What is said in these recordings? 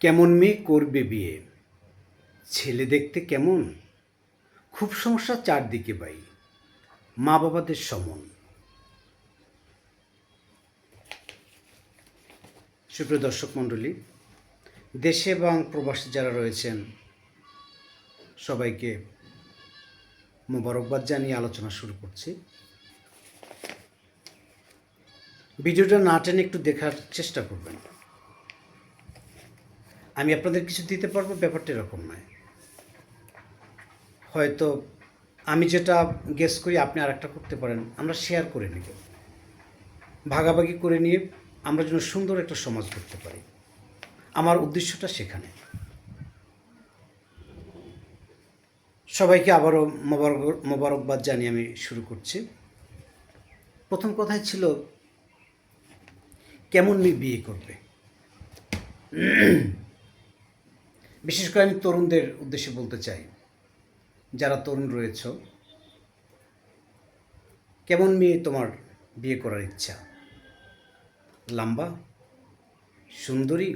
কেমন মেয়ে করবে বিয়ে? ছেলে দেখতে কেমন? খুব সমস্যা চারদিকে বাই মা বাবাদের সমন। সুপ্রিয় দর্শক মণ্ডলী, দেশে এবং প্রবাসী যারা রয়েছেন, সবাইকে মোবারকবাদ জানিয়ে আলোচনা শুরু করছি। ভিডিওটা না টেনে একটু দেখার চেষ্টা করবেন। আমি আপনাদের কিছু দিতে পারব? ব্যাপারটা এরকম নয়। হয়তো আমি যেটা গেস করি, আপনি আরেকটা করতে পারেন। আমরা শেয়ার করে নিব। ভাগাভাগি করে নিয়ে আমরা যেন সুন্দর একটা সমাজ করতে পারি। আমার উদ্দেশ্যটা সেখানে। সবাইকে আবারও মোবারক, মোবারকবাদ জানিয়ে আমি শুরু করছি। প্রথম কথাই ছিল, কেমন মেয়ে বিয়ে করবে? বিশেষ করে আমি তরুণদের উদ্দেশ্যে বলতে চাই, যারা তরুণ রয়েছ, কেমন মেয়ে তোমার বিয়ে করার ইচ্ছা? লম্বা? সুন্দরী?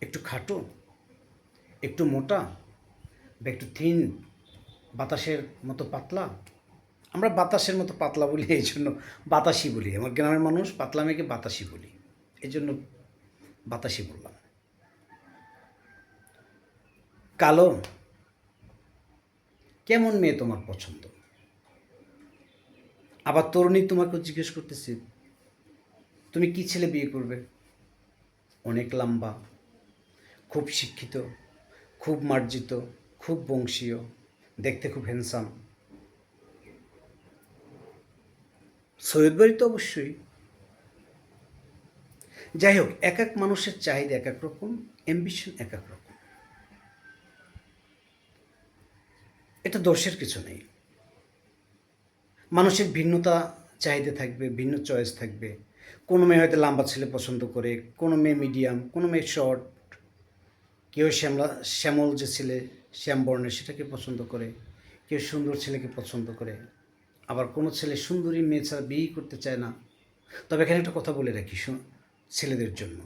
একটু খাটো? একটু মোটা? বা একটু থিন? বাতাসের মতো পাতলা? আমরা বাতাসের মতো পাতলা বলি, এই জন্য বাতাসি বলি। আমার গ্রামের মানুষ পাতলা মেয়েকে বাতাসি বলি। এই জন্য বাতাসি বললাম। কালো? কেমন মেয়ে তোমার পছন্দ? আবার তরুণী তোমাকে জিজ্ঞেস করতেছে, তুমি কি ছেলে বিয়ে করবে? অনেক লম্বা, খুব শিক্ষিত, খুব মার্জিত, খুব বংশীয়, দেখতে খুব হ্যান্ডসাম সৈয়দ বাড়ি তো অবশ্যই। যাই হোক, এক এক মানুষের চাহিদা এক এক রকম অ্যাম্বিশন এক এক রকম। এটা দোষের কিছু নেই। মানুষের ভিন্নতা চাহিদা থাকবে, ভিন্ন চয়েস থাকবে। কোনো মেয়ে হয়তো লম্বা ছেলে পছন্দ করে, কোনো মেয়ে মিডিয়াম কোনো মেয়ে শর্ট কেউ শ্যামলা, শ্যামল যে ছেলে শ্যাম বর্ণের সেটাকে পছন্দ করে, কেউ সুন্দর ছেলেকে পছন্দ করে। আবার কোনো ছেলে সুন্দরী মেয়ে ছাড়া বিয়েই করতে চায় না। তবে এখানে একটা কথা বলে রাখি ছেলেদের জন্য।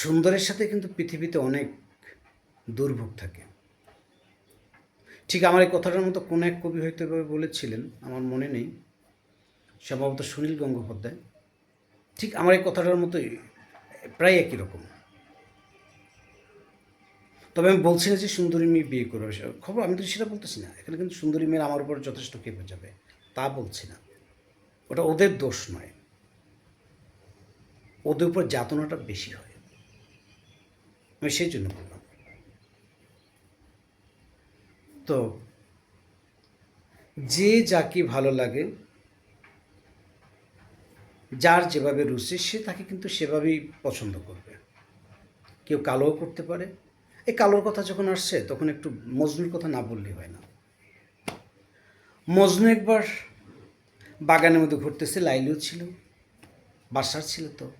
সুন্দরের সাথে কিন্তু পৃথিবীতে অনেক দুর্ভোগ থাকে। ঠিক আমার এই কথাটার মতো কোন এক কবি হয়তো এভাবে বলেছিলেন, আমার মনে নেই। সম্ভবত সুনীল গঙ্গোপাধ্যায়। ঠিক আমার এই কথাটার মতোই প্রায় একই রকম। তবে আমি বলছি না যে সুন্দরী মেয়ে বিয়ে করবে। খবর আমি তো সেটা বলতেছি না। এখানে কিন্তু সুন্দরী মেয়ের আমার উপর যথেষ্ট কেঁপে যাবে, তা বলছি না। ওটা ওদের দোষ নয়। ওদের উপর যাতনাটা বেশি হয়। আমি সেই জন্য বললাম। তো যে যাকে ভালো লাগে, যার যেভাবে রুচি, সে তাকে কিন্তু সেভাবেই পছন্দ করবে। কেউ কালোও করতে পারে। এই কালোর কথা যখন আসছে, তখন একটু মজনুর কথা না বললেই হয় না। মজনু একবার বাগানের মধ্যে ঘুরতেছে, লাইলিও ছিল, বাসার ছিল তো।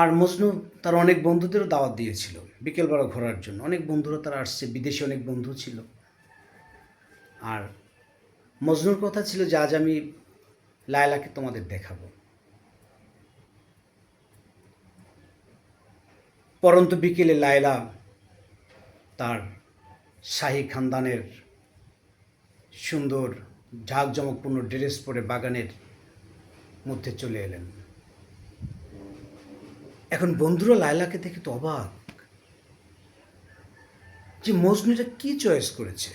আর মজনু তার অনেক বন্ধুদেরও দাওয়াত দিয়েছিল বিকেলবেলা ঘোরার জন্য। অনেক বন্ধুরা তারা আসছে, বিদেশে অনেক বন্ধু ছিল। আর মজনুর কথা ছিল যে, আজ আমি লায়লাকে তোমাদের দেখাবো। পরন্ত বিকেলে লায়লা তার শাহী খানদানের সুন্দর, ঝাঁকজমকপূর্ণ ড্রেস পরে বাগানের মধ্যে চলে এলেন। এখন বন্ধুরা লায়লাকে দেখে তো অবাক যে মজনুটা কি চয়েস করেছে।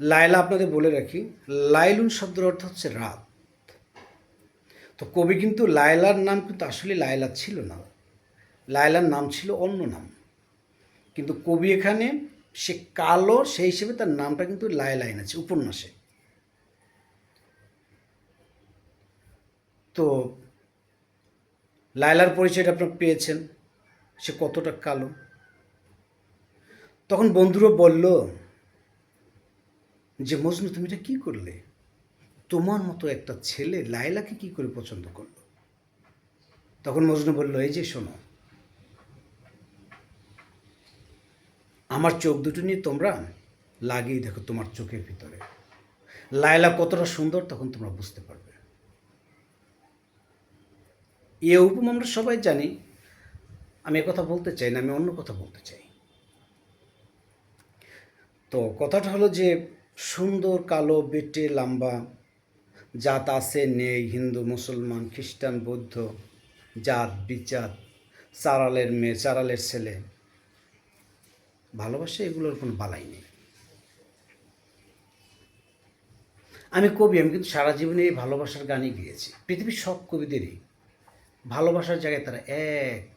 লায়লা আপনাদের বলে রাখি, লাইলুন শব্দের অর্থ হচ্ছে রাত। তো কবি কিন্তু লায়লার নাম কিন্তু আসলে লায়লা ছিল না। লায়লার নাম ছিল অন্য নাম। কিন্তু কবি এখানে সে কালো, সেই হিসেবে তার নামটা কিন্তু লায়লা এনেছে, উপন্যাসে। তো লায়লার পরিচয়টা আপনার পেয়েছেন। সে কতটা কালো। তখন বন্ধুরা বলল, যে মজনু, তুমি এটা কী করলে? তোমার মতো একটা ছেলে লায়লাকে কি করে পছন্দ করল? তখন মজনু বলল, এই যে শোনো, আমার চোখ দুটো নিয়ে তোমরা লাগিয়ে দেখো তোমার চোখের ভিতরে। লায়লা কতটা সুন্দর তখন তোমরা বুঝতে পারবে। এ উপম আমরা সবাই জানি। আমি কথা বলতে চাই না, আমি অন্য কথা বলতে চাই। তো কথাটা হলো যে, সুন্দর, কালো, বেটে, লম্বা, জাত আছে, নেই, হিন্দু, মুসলমান, খ্রিস্টান, বৌদ্ধ, জাত, বিচাত, চারালের মেয়ে, চারালের ছেলে। ভালোবাসা এগুলোর কোনো বালাই নেই। আমি কবি, আমি কিন্তু সারা জীবনে এই ভালোবাসার গানই গিয়েছি। পৃথিবীর সব কবিদেরই। ভালোবাসার জায়গায় তারা এক।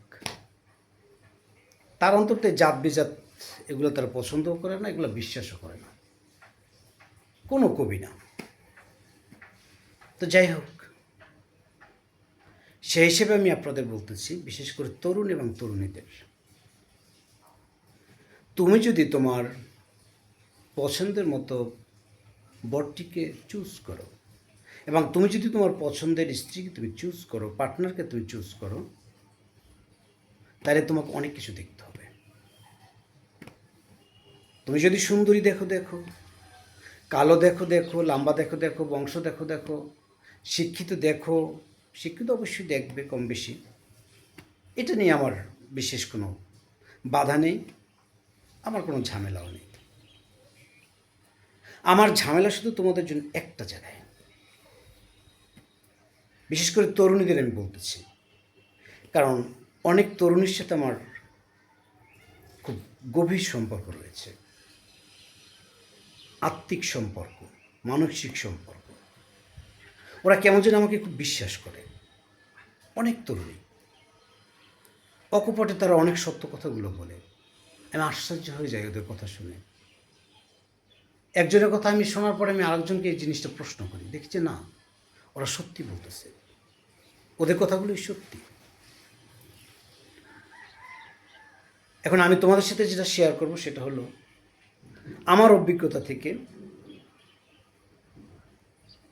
তার অন্তত জাত বিজাত এগুলো তারা পছন্দও করে না, এগুলো বিশ্বাসও করে না। কোনো কবি না। তো যাই হোক, সেই হিসেবে আমি আপনাদের বলতেছি, বিশেষ করে তরুণ এবং তরুণীদের। তুমি যদি তোমার পছন্দের মতো বরটিকে চুজ করো এবং তুমি যদি তোমার পছন্দের স্ত্রীকে তুমি চুজ করো পার্টনারকে তুমি চুজ করো, তাহলে তোমাকে অনেক কিছু দেখতে হবে। তুমি যদি সুন্দরী দেখো দেখো, কালো দেখো দেখো, লম্বা দেখো দেখো, বংশ দেখো দেখো, শিক্ষিত দেখো, শিক্ষিত অবশ্যই দেখবে কম বেশি। এটা নিয়ে আমার বিশেষ কোনো বাধা নেই, আমার কোনো ঝামেলাও নেই। আমার ঝামেলা শুধু তোমাদের জন্য একটা জায়গায়। বিশেষ করে তরুণীদের আমি বলতেছি। কারণ অনেক তরুণীর সাথে আমার খুব গভীর সম্পর্ক রয়েছে। আত্মিক সম্পর্ক, মানসিক সম্পর্ক। ওরা কেমন যেন আমাকে খুব বিশ্বাস করে। অনেক তরুণী। অকপটে তারা অনেক সত্য কথাগুলো বলে। আমি আশ্চর্য হয়ে যাই ওদের কথা শুনে। একজনের কথা আমি শোনার পরে আমি আরেকজনকে এই জিনিসটা প্রশ্ন করি। দেখছি না ওরা সত্যি বলতেছে। ওদের কথাগুলোই সত্যি। এখন আমি তোমাদের সাথে যেটা শেয়ার করব সেটা হলো, আমার অভিজ্ঞতা থেকে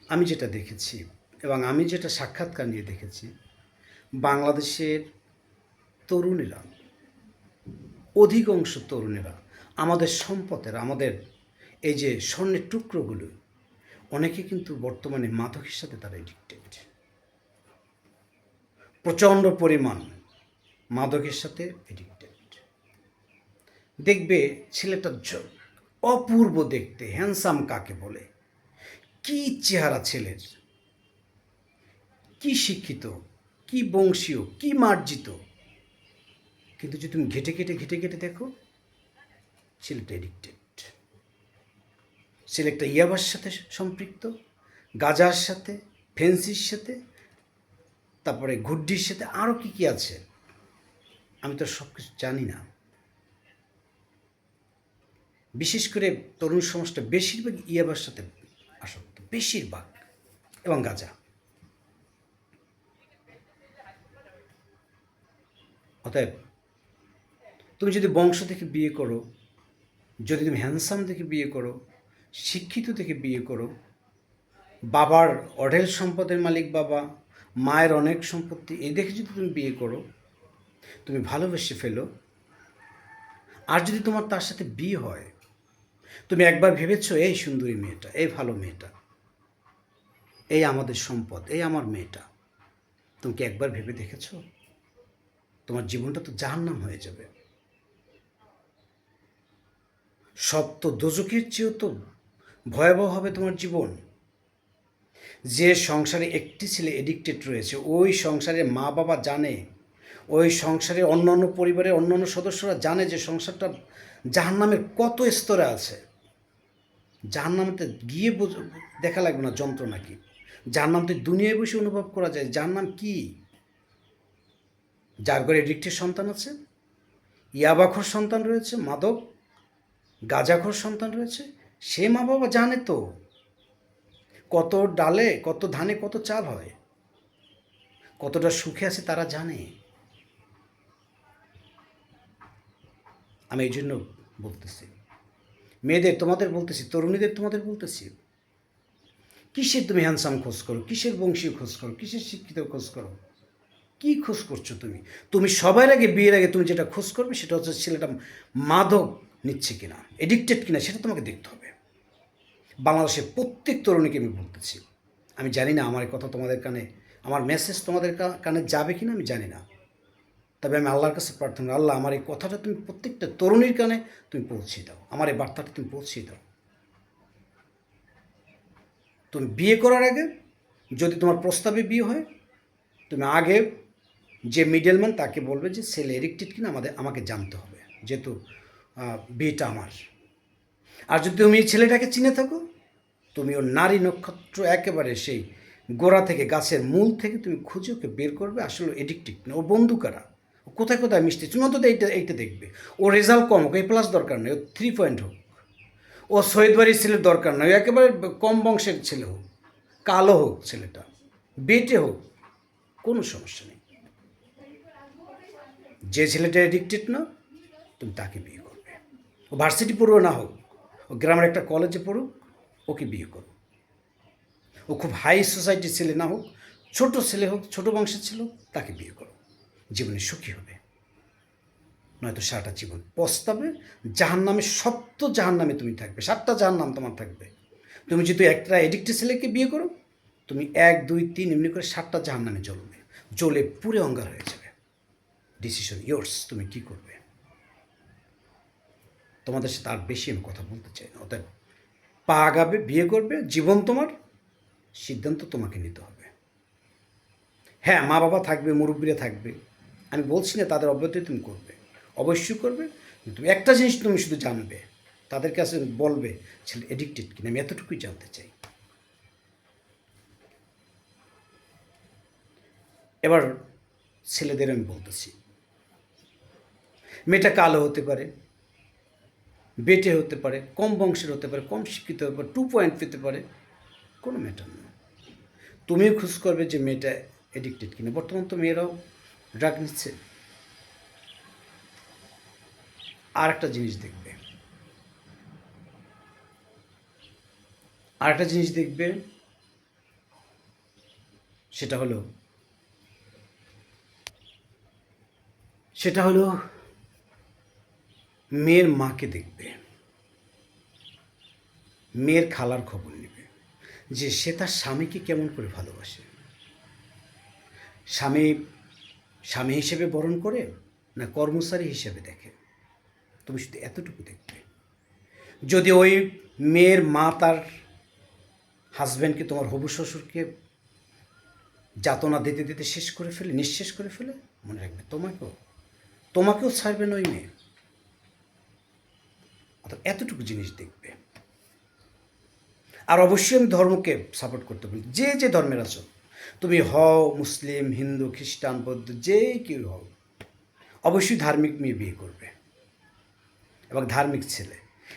আমি যেটা দেখেছি এবং আমি যেটা সাক্ষাৎকার নিয়ে দেখেছি, বাংলাদেশের তরুণীরা, অধিকাংশ তরুণেরা, আমাদের সম্পদের, আমাদের এই যে স্বর্ণের টুকরোগুলো অনেকে কিন্তু বর্তমানে মাদকের সাথে তারা এডিক্টেড প্রচণ্ড পরিমাণ মাদকের সাথে এডিক্টেড দেখবে ছেলেটা জ- অপূর্ব দেখতে হ্যান্ডসাম কাকে বলে? কি চেহারা ছেলের? কি শিক্ষিত, কি বংশীয়, কি মার্জিত? কিন্তু যদি তুমি ঘেটে ঘেটে ঘেটে ঘেটে দেখো, ছেলেটা এডিক্টেড ছেলেটা ইয়াবার সাথে সম্পৃক্ত, গাজার সাথে, ফেন্সির সাথে, তারপরে ঘুড্ডির সাথে আরও কি কি আছে? আমি তো সব কিছু জানি না। বিশেষ করে তরুণ সমাজটা বেশিরভাগ ইয়াবার সাথে আসক্ত, বেশিরভাগ, এবং গাজা। অতএব তুমি যদি বংশ থেকে বিয়ে করো, যদি তুমি হ্যান্ডসাম থেকে বিয়ে করো শিক্ষিত থেকে বিয়ে করো। বাবার অঢেল সম্পদের মালিক বাবা, মায়ের অনেক সম্পত্তি এই দেখে যদি তুমি বিয়ে করো, তুমি ভালোবেসে ফেলো। আর যদি তোমার তার সাথে বিয়ে হয়, তুমি একবার ভেবেছো, এই সুন্দরী মেয়েটা, এই ভালো মেয়েটা, এই আমাদের সম্পদ, এই আমার মেয়েটা। তুমি কি একবার ভেবে দেখেছ? তোমার জীবনটা তো জাহান্নাম হয়ে যাবে। সপ্ত দোজকের চেয়েও তো ভয়াবহ হবে তোমার জীবন। যে সংসারে একটি ছেলে এডিক্টেড রয়েছে, ওই সংসারে মা বাবা জানে, ওই সংসারে অন্যান্য পরিবারের অন্যান্য সদস্যরা জানে যে সংসারটা জাহান্নামের কত স্তরে আছে। জাহান্নামতে গিয়ে দেখা লাগবে না, যন্ত্রণা কি? জাহান্নামতে দুনিয়ায় বসে অনুভব করা যায়, জাহান্নাম কি? যার ঘরে এডিক্টেড সন্তান আছে, ইয়াবাখর সন্তান রয়েছে, মাদক, গাঁজাখোর সন্তান রয়েছে সে মা বাবা জানে তো। কত ডালে, কত ধানে, কত চাল হয়। কতটা সুখে আছে তারা জানে। আমি এই জন্য বলতেছি। মেয়েদের তোমাদের বলতেছি, তরুণীদের তোমাদের বলতেছি। কিসের তুমি হ্যান্ডসাম খোঁজ করো? কিসের বংশীয় খোঁজ করো? কিসের শিক্ষিত খোঁজ করো? কি খোঁজ করছ তুমি? তুমি সবার আগে, বিয়ের আগে তুমি যেটা খোঁজ করবে, সেটা হচ্ছে ছেলেটা মাদক নিচ্ছে কিনা এডিক্টেড কিনা, সেটা তোমাকে দেখতে হবে। বাংলাদেশের প্রত্যেক তরুণীকে আমি বলতেছি। আমি জানি না আমার কথা তোমাদের কানে, আমার মেসেজ তোমাদের কানে যাবে কি না আমি জানি না। তবে আমি আল্লাহর কাছে প্রার্থনা আল্লাহ আমার এই কথাটা তুমি প্রত্যেকটা তরুণীর কানে তুমি পৌঁছে দাও। আমার এই বার্তাটা তুমি পৌঁছে দাও। তুমি বিয়ে করার আগে যদি তোমার প্রস্তাবে বিয়ে হয়, তুমি আগে যে মিডলম্যান তাকে বলবে যে, ছেলে এডিক্টেড কিনা আমাদের, আমাকে জানতে হবে। যেহেতু বিয়েটা আমার। আর যদি তুমি এই ছেলেটাকে চিনে থাকো তুমি ওর নারী নক্ষত্র একেবারে সেই গোড়া থেকে গাছের মূল থেকে তুমি খুঁজে ওকে বের করবে, আসলে এডিক্টিভ না। ওর বন্ধু কারা? ও কোথায় কোথায় মিষ্টি তুমি অন্তত এইটা এইটা দেখবে। ও রেজাল্ট কম এই প্লাস দরকার নেই, ও থ্রি পয়েন্ট হোক। ও সৈয়দ বাড়ির ছেলের দরকার নয় ও একেবারে কম বংশের ছেলে হোক, কালো হোক ছেলেটা বেটে হোক, কোনো সমস্যা নেই। যে ছেলেটা এডিক্টেড না, তুমি তাকে বিয়ে করবে। ও ভার্সিটি পড়ুয়া না হোক, ও গ্রামের একটা কলেজে পড়ুক ওকে বিয়ে করো। ও খুব হাই সোসাইটির ছেলে না হোক, ছোট ছেলে হোক, ছোট বংশের ছিল তাকে বিয়ে করো। জীবনে সুখী হবে। নয়তো সারাটা জীবন পস্তাবে জাহান নামে সপ্ত জাহান নামে তুমি থাকবে, সাতটা জাহান নাম তোমার থাকবে। তুমি যদি একটা এডিক্টেড ছেলেকে বিয়ে করো, তুমি এক, দুই, তিন, এমনি করে সাতটা জাহান নামে জ্বলবে। জ্বলে পুরে অঙ্গার হয়ে যাবে। ডিসিশন ইয়োর্স তুমি কি করবে? তোমাদের সাথে আর বেশি আমি কথা বলতে চাই না, অতএব পা আগাবে, বিয়ে করবে, জীবন তোমার, সিদ্ধান্ত তোমাকে নিতে হবে। হ্যাঁ মা বাবা থাকবে, মুরব্বীরা থাকবে। আমি বলছি না তাদের অব্যতই তুমি করবে। অবশ্যই করবে। তুমি একটা জিনিস তুমি শুধু জানবে, তাদের কাছে বলবে, ছেলে এডিক্টেড কিনা? আমি এতটুকুই জানতে চাই। এবার ছেলেদের আমি বলতেছি, মেয়েটা কালো হতে পারে বেটে হতে পারে, কম বংশের হতে পারে, কম শিক্ষিত হতে পারে টু পয়েন্ট পেতে পারে, কোনো ম্যাটার না। তুমিও খোঁজ করবে যে মেয়েটা এডিক্টেড কিনা। বর্তমান তো মেয়েরাও ড্রাগ নিচ্ছে। আর একটা জিনিস দেখবে। আর একটা জিনিস দেখবে, সেটা হলো সেটা হলো মেয়ের মাকে দেখবে। মেয়ের খালার খবর নেবে যে সে তার স্বামীকে কেমন করে ভালোবাসে। স্বামী স্বামী হিসেবে বরণ করে না কর্মচারী হিসেবে দেখে? তুমি শুধু এতটুকু দেখবে। যদি ওই মেয়ের মা তার হাজব্যান্ডকে তোমার হবু শ্বশুরকে যাতনা দিতে দিতে শেষ করে ফেলে, নিঃশেষ করে ফেলে, মনে রাখবে তোমাকেও। তোমাকেও ছাড়বে না ওই মেয়ে। অর্থাৎ এতটুকু জিনিস দেখবে। আর অবশ্যই আমি ধর্মকে সাপোর্ট করতে বলি। যে যে ধর্মের আছো তুমি হও মুসলিম, হিন্দু, খ্রিস্টান, বৌদ্ধ যে কেউ হও, অবশ্যই ধার্মিক মেয়ে বিয়ে করবে। এবং ধার্মিক ছেলে।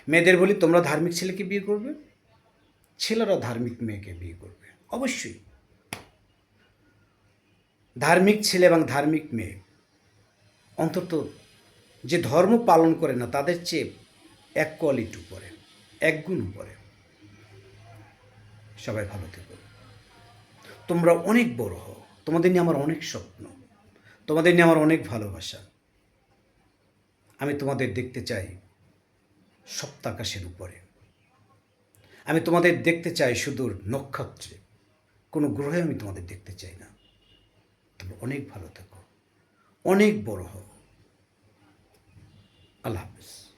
মেয়েদের বলি, তোমরা ধার্মিক ছেলেকে বিয়ে করবে ছেলেরা ধার্মিক মেয়েকে বিয়ে করবে, অবশ্যই। ধার্মিক ছেলে এবং ধার্মিক মেয়ে, অন্তত যে ধর্ম পালন করে না, তাদের চেয়ে এক কোয়ালিটি উপরে, এক গুণ উপরে। সবাই ভালো থেকো। তোমরা অনেক বড় হও। তোমাদের নিয়ে আমার অনেক স্বপ্ন। তোমাদের নিয়ে আমার অনেক ভালোবাসা। আমি তোমাদের দেখতে চাই সপ্তাকাশের উপরে। আমি তোমাদের দেখতে চাই সুদূর নক্ষত্রে। কোনো গ্রহে আমি তোমাদের দেখতে চাই না। তোমরা অনেক ভালো থেকো। অনেক বড় হও। আল্লাহ হাফিজ।